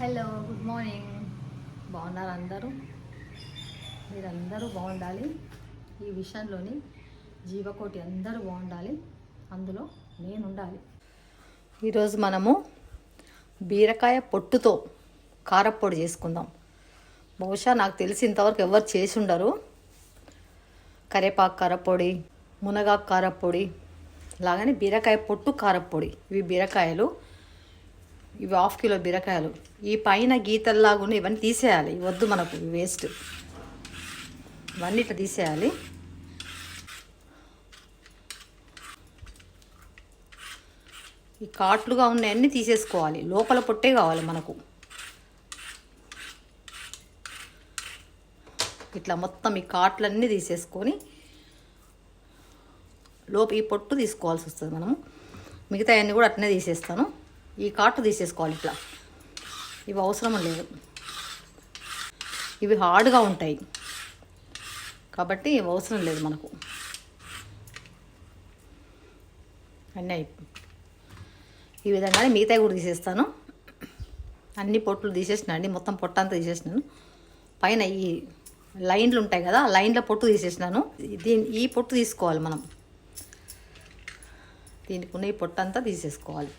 Hello good morning బాగున్నారు అందరూ? మీరందరూ బాగుండాలి. ఈ విషయంలోని జీవకోటి అందరూ బాగుండాలి. అందులో నేను ఉండాలి ఈరోజు మనము బీరకాయ పొట్టుతో కారప్పొడి చేసుకుందాం. బహుశా నాకు తెలిసి ఇంతవరకు ఎవరు చేసి ఉండరు. కరేపాకు కారప్పొడి మునగాకు కారప్పొడి లాగానే బీరకాయ పొట్టు కారప్పొడి. ఇవి బీరకాయలు. ఇవి హాఫ్ కిలో బీరకాయలు. ఈ పైన గీతల్లాగున్న ఇవన్నీ తీసేయాలి. వద్దు మనకు వేస్ట్. ఇవన్నీ ఇట్లా తీసేయాలి. ఈ కాట్లుగా ఉన్నాయన్నీ తీసేసుకోవాలి. లోపల పొట్టే కావాలి మనకు. ఇట్లా మొత్తం ఈ కాట్లన్నీ తీసేసుకొని లోపు ఈ పొట్టు తీసుకోవాల్సి వస్తుంది మనము. మిగతా అన్నీ కూడా అట్నే తీసేస్తాను. ఈ కాటు తీసేసుకోవాలి ఇట్లా. ఇవి అవసరం లేదు. ఇవి హార్డ్గా ఉంటాయి. కాబట్టి ఇవి అవసరం లేదు మనకు. అన్నీ ఈ విధంగానే మిగతాయి కూడా తీసేస్తాను. అన్ని పొట్లు తీసేసిన అండి మొత్తం పొట్ట అంతా తీసేసినాను. పైన ఈ లైన్లు ఉంటాయి కదా లైన్లో లైన్ల పొట్టు తీసేసినాను. దీని ఈ పొట్టు తీసుకోవాలి మనం. దీనికి ఉన్న ఈ పొట్టు అంతా తీసేసుకోవాలి.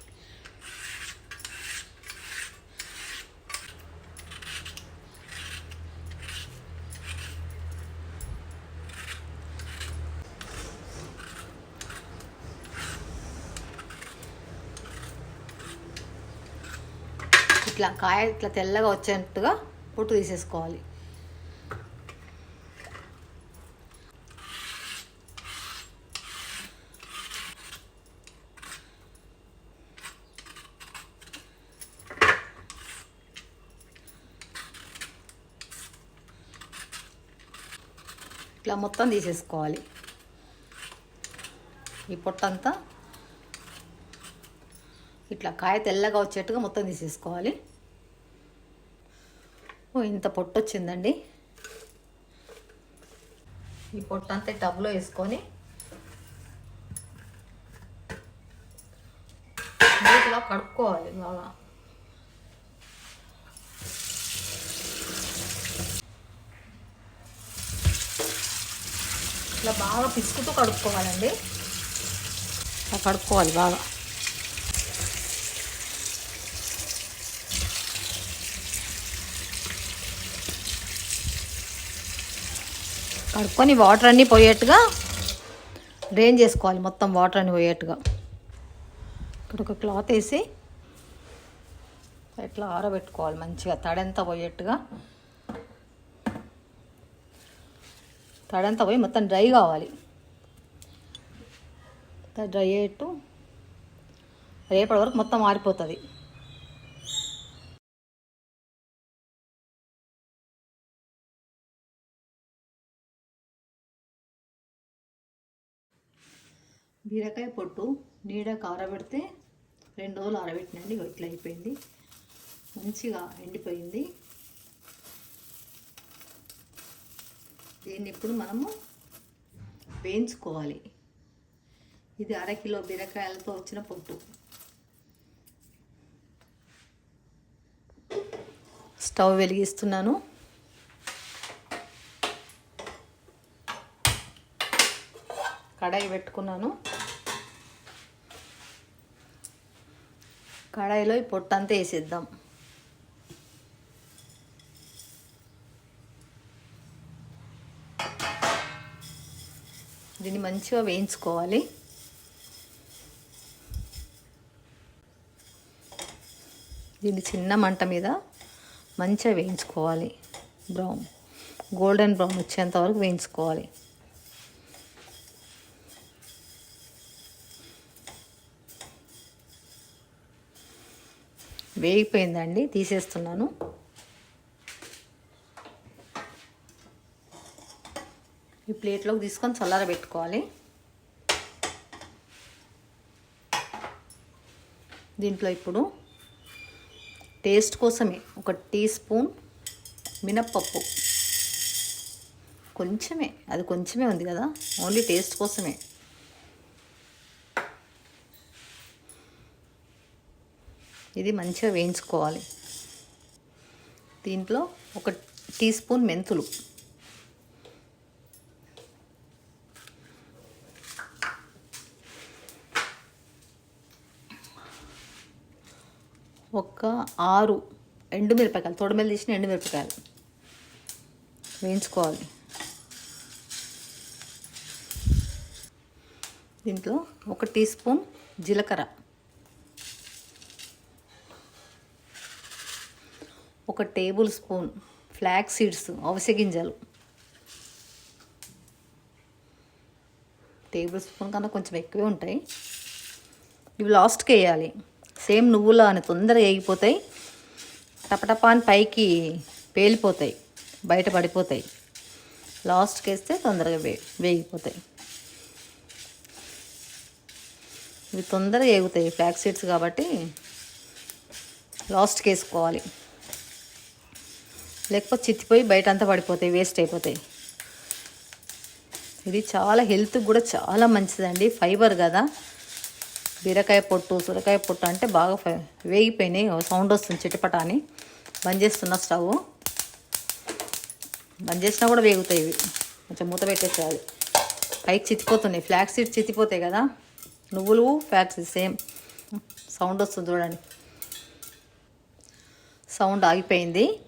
ఇట్లా కాయ ఇట్లా తెల్లగా వచ్చేట్టుగా పొట్టు తీసేసుకోవాలి. ఇట్లా మొత్తం తీసేసుకోవాలి. ఈ పొట్టంతా ఇట్లా కాయ తెల్లగా వచ్చేట్టుగా మొత్తం తీసేసుకోవాలి. ఓ ఇంత పొట్టు వచ్చిందండి ఈ పొట్టు అంతా టబ్లో వేసుకొని నీటిలో కడుక్కోవాలి బాగా ఇట్లా బాగా పిసుకుతూ కడుక్కోవాలండి. ఇలా కడుక్కోవాలి బాగా. కడుక్కొని వాటర్ అన్నీ పోయేట్టుగా డ్రైన్ చేసుకోవాలి. మొత్తం వాటర్ అన్నీ పోయేట్టుగా. ఇక్కడ ఒక క్లాత్ వేసి ఇట్లా ఆరబెట్టుకోవాలి మంచిగా. తడంతా పోయేట్టుగా. తడంతా పోయి మొత్తం డ్రై కావాలి. డ్రై అయ్యేట్టు రేపటి వరకు మొత్తం ఆరిపోతుంది. బీరకాయ పొట్టు నీడకు ఆరబెడితే రెండు రోజులు ఆరబెట్టినండి ఇట్లా అయిపోయింది. మంచిగా ఎండిపోయింది. దీన్ని ఇప్పుడు మనము వేయించుకోవాలి. ఇది అరకిలో బీరకాయలతో వచ్చిన పొట్టు. స్టవ్ వెలిగిస్తున్నాను. కడాయి పెట్టుకున్నాను. కడాయిలో ఈ పొట్టంతా వేసేద్దాం. దీన్ని మంచిగా వేయించుకోవాలి. దీన్ని చిన్న మంట మీద మంచిగా వేయించుకోవాలి. బ్రౌన్ గోల్డెన్ బ్రౌన్ వచ్చేంత వరకు వేయించుకోవాలి. వేగిపోయిందండి తీసేస్తున్నాను. ఈ ప్లేట్లోకి తీసుకొని చల్లార పెట్టుకోవాలి. దీంట్లో ఇప్పుడు టేస్ట్ కోసమే ఒక టీ స్పూన్ మినప్పప్పు. కొంచెమే అది కొంచెమే ఉంది కదా ఓన్లీ టేస్ట్ కోసమే. ఇది మంచిగా వేయించుకోవాలి. దీంట్లో ఒక టీ స్పూన్ మెంతులు. ఒక ఆరు ఎండుమిరపకాయలు తొడమెలు తీసిన ఎండుమిరపకాయలు వేయించుకోవాలి. దీంట్లో ఒక టీ స్పూన్ జీలకర్ర. ఒక టేబుల్ స్పూన్ ఫ్లాక్ సీడ్స్ అవిసె గింజలు. టేబుల్ స్పూన్ కన్నా కొంచెం ఎక్కువే ఉంటాయి. ఇవి లాస్ట్కి వేయాలి. సేమ్ నువ్వులా అని తొందరగా వేగిపోతాయి. టపటపా అని పైకి పేలిపోతాయి. బయట పడిపోతాయి. లాస్ట్కి వేస్తే తొందరగా వే వేగిపోతాయి. ఇవి తొందరగా వేగుతాయి ఫ్లాక్ సీడ్స్ కాబట్టి లాస్ట్కి వేసుకోవాలి. లేకపోతే చిత్తిపోయి బయట అంతా పడిపోతాయి వేస్ట్ అయిపోతాయి. ఇది చాలా హెల్త్కి కూడా చాలా మంచిదండి. ఫైబర్ కదా. బీరకాయ పొట్టు సొరకాయ పొట్టు అంటే బాగా ఫై వేగిపోయినాయి. సౌండ్ వస్తుంది చిటపట అని బంద్ చేస్తున్న స్టవ్. బంద్ చేసినా కూడా వేగుతాయి ఇవి. కొంచెం మూత పెట్టేసేయాలి. పైకి చితిపోతున్నాయి ఫ్లాక్స్ సీడ్స్ చితిపోతాయి కదా. నువ్వులు ఫ్లాక్స్ సేమ్ సౌండ్ వస్తుంది చూడండి. సౌండ్ ఆగిపోయింది.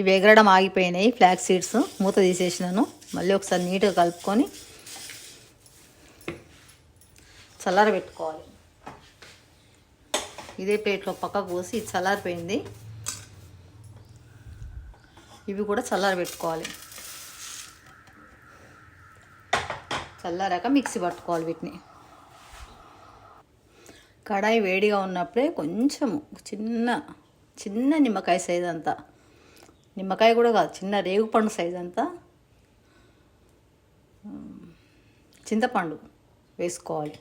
ఇవి ఎగరడం ఆగిపోయినాయి ఫ్లాక్ సీడ్స్ మూత తీసేసినాను. మళ్ళీ ఒకసారి నీట్గా కలుపుకొని చల్లార పెట్టుకోవాలి. ఇదే ప్లేట్లో పక్కకు పోసి ఇది చల్లారిపోయింది. ఇవి కూడా చల్లార పెట్టుకోవాలి. చల్లారాక మిక్సీ పట్టుకోవాలి వీటిని. కడాయి వేడిగా ఉన్నప్పుడే కొంచెం చిన్న చిన్న నిమ్మకాయ సైజ్ అంతా నిమ్మకాయ కూడా కాదు చిన్న రేగుపండు సైజ్ అంతా. చింతపండు వేసుకోవాలి.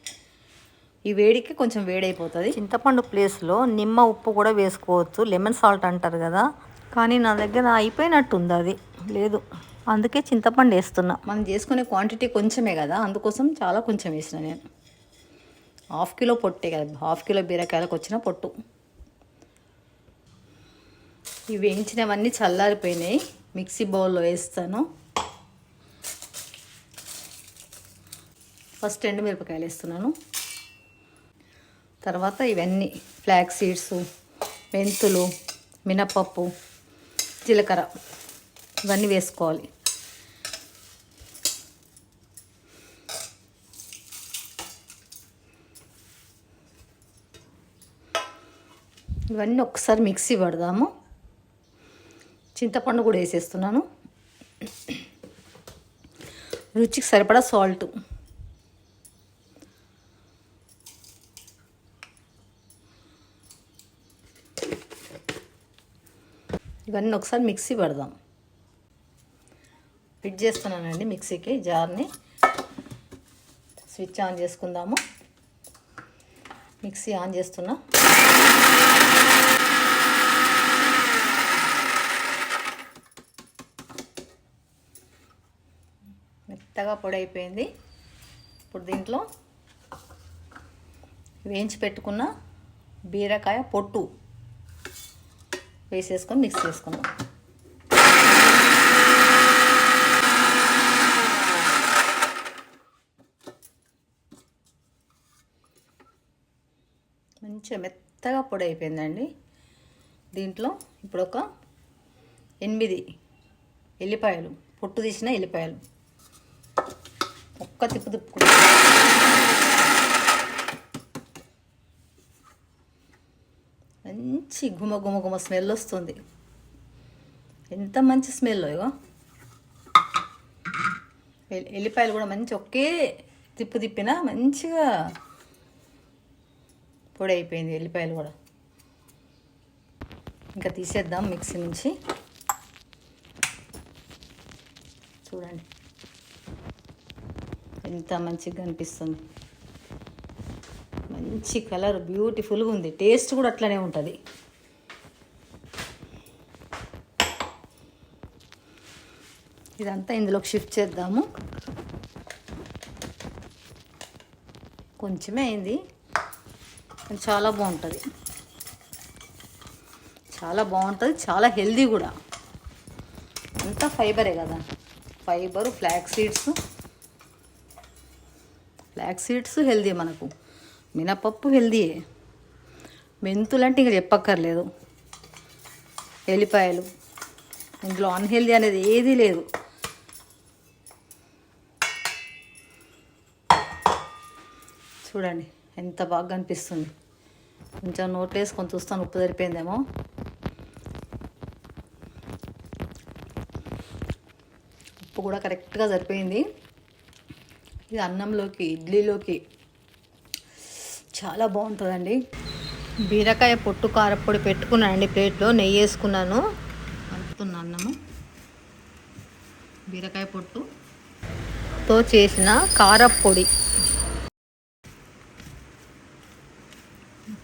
ఈ వేడికి కొంచెం వేడైపోతుంది. చింతపండు ప్లేస్లో నిమ్మ ఉప్పు కూడా వేసుకోవచ్చు. లెమన్ సాల్ట్ అంటారు కదా. కానీ నా దగ్గర అయిపోయినట్టు ఉంది అది. లేదు. అందుకే చింతపండు వేస్తున్నా. మనం చేసుకునే క్వాంటిటీ కొంచెమే కదా. అందుకోసం చాలా కొంచెం వేసిన నేను. హాఫ్ కిలో పొట్టే కదా. హాఫ్ కిలో బీరకాయలకు వచ్చిన పొట్టు. ఇవి వేయించినవన్నీ చల్లారిపోయినాయి. మిక్సీ బౌల్లో వేస్తాను. ఫస్ట్ ఎండుమిరపకాయలు వేస్తున్నాను. తర్వాత ఇవన్నీ ఫ్లాక్ సీడ్స్ మెంతులు మినపప్పు జీలకర్ర ఇవన్నీ వేసుకోవాలి. ఇవన్నీ ఒకసారి మిక్సీ పడదాము. చింతపండు కూడా వేసేస్తున్నాను. రుచికి సరిపడా సాల్ట్ ఇవన్నీ ఒకసారి మిక్సీ పెడదాం. ఫిట్ చేస్తున్నానండి మిక్సీకి జార్ని. స్విచ్ ఆన్ చేసుకుందాము. మిక్సీ ఆన్ చేస్తున్నా. మెత్తగా పొడి అయిపోయింది. ఇప్పుడు దీంట్లో వేయించి పెట్టుకున్న బీరకాయ పొట్టు వేసేసుకొని మిక్స్ చేసుకుందాం. మంచిగా మెత్తగా పొడి అయిపోయిందండి. దీంట్లో ఇప్పుడు ఒక ఎనిమిది ఎల్లిపాయలు పొట్టు తీసిన ఎల్లిపాయలు. ఒక్క తిప్పు తిప్పుకుంటా మంచి గుమ గుమ గుమ స్మెల్ వస్తుంది. ఎంత మంచి స్మెల్ ఇగో. ఎల్లిపాయలు కూడా మంచి ఒకే తిప్పు తిప్పినా మంచిగా పొడి అయిపోయింది ఎల్లిపాయలు కూడా. ఇంకా తీసేద్దాం మిక్సీ నుంచి. చూడండి. ఎంత మంచిగా అనిపిస్తుంది. మంచి కలర్ బ్యూటిఫుల్గా ఉంది. టేస్ట్ కూడా అట్లనే ఉంటుంది. ఇదంతా ఇందులోకి షిఫ్ట్ చేద్దాము. కొంచెమే అయింది. చాలా బాగుంటుంది. చాలా బాగుంటుంది. చాలా హెల్దీ కూడా. అంతా ఫైబరే కదా. Fibre flax seeds. Flax seeds healthy మనకు. మినపప్పు హెల్దీయే మెంతులు అంటే ఇంకా చెప్పక్కర్లేదు. ఎల్లిపాయలు. ఇందులో అన్హెల్దీ అనేది ఏదీ లేదు. చూడండి ఎంత బాగా అనిపిస్తుంది. కొంచెం నోట్లో వేసుకొని చూస్తాను ఉప్పు సరిపోయిందేమో. ఉప్పు కూడా కరెక్ట్గా సరిపోయింది. ఇది అన్నంలోకి ఇడ్లీలోకి. చాలా బాగుంటుందండి. బీరకాయ పొట్టు కారపొడి పెట్టుకున్నానండి ప్లేట్లో. నెయ్యి వేసుకున్నాను. కలుపుతున్న అన్నము. బీరకాయ పొట్టుతో చేసిన కారపొడి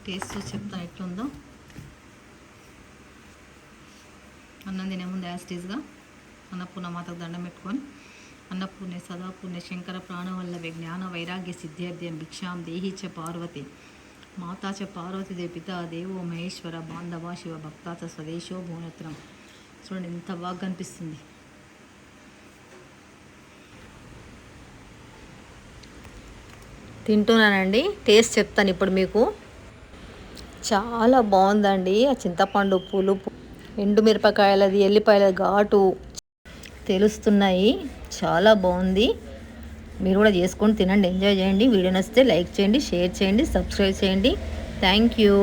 టేస్ట్ చెప్తాను ఎట్లుందో. అన్నం తినే ముందు యాస్టీస్గా అన్నపూర్ణ మాతకు దండం పెట్టుకొని. అన్నపూర్ణే సదాపూర్ణే శంకర ప్రాణవల్లవే జ్ఞాన వైరాగ్య సిద్ధ్యర్థ్యం భిక్షాం దేహి చ పార్వతి మాతా చ పార్వతి దే పిత దేవో మహేశ్వర బాంధవ శివ భక్తాచ స్వదేశో భువనత్రం చూడండి ఎంత బాగా కనిపిస్తుంది తింటున్నానండి టేస్ట్ చెప్తాను ఇప్పుడు మీకు. చాలా బాగుందండి ఆ చింతపండు పులుపు ఎండుమిరపకాయలది ఎల్లిపాయల ఘాటు తెలుస్తున్నాయి. చాలా బాగుంది. మీరు కూడా చేసుకొని తినండి ఎంజాయ్ చేయండి. వీడియో నచ్చితే లైక్ చేయండి షేర్ చేయండి సబ్స్క్రైబ్ చేయండి. Thank you.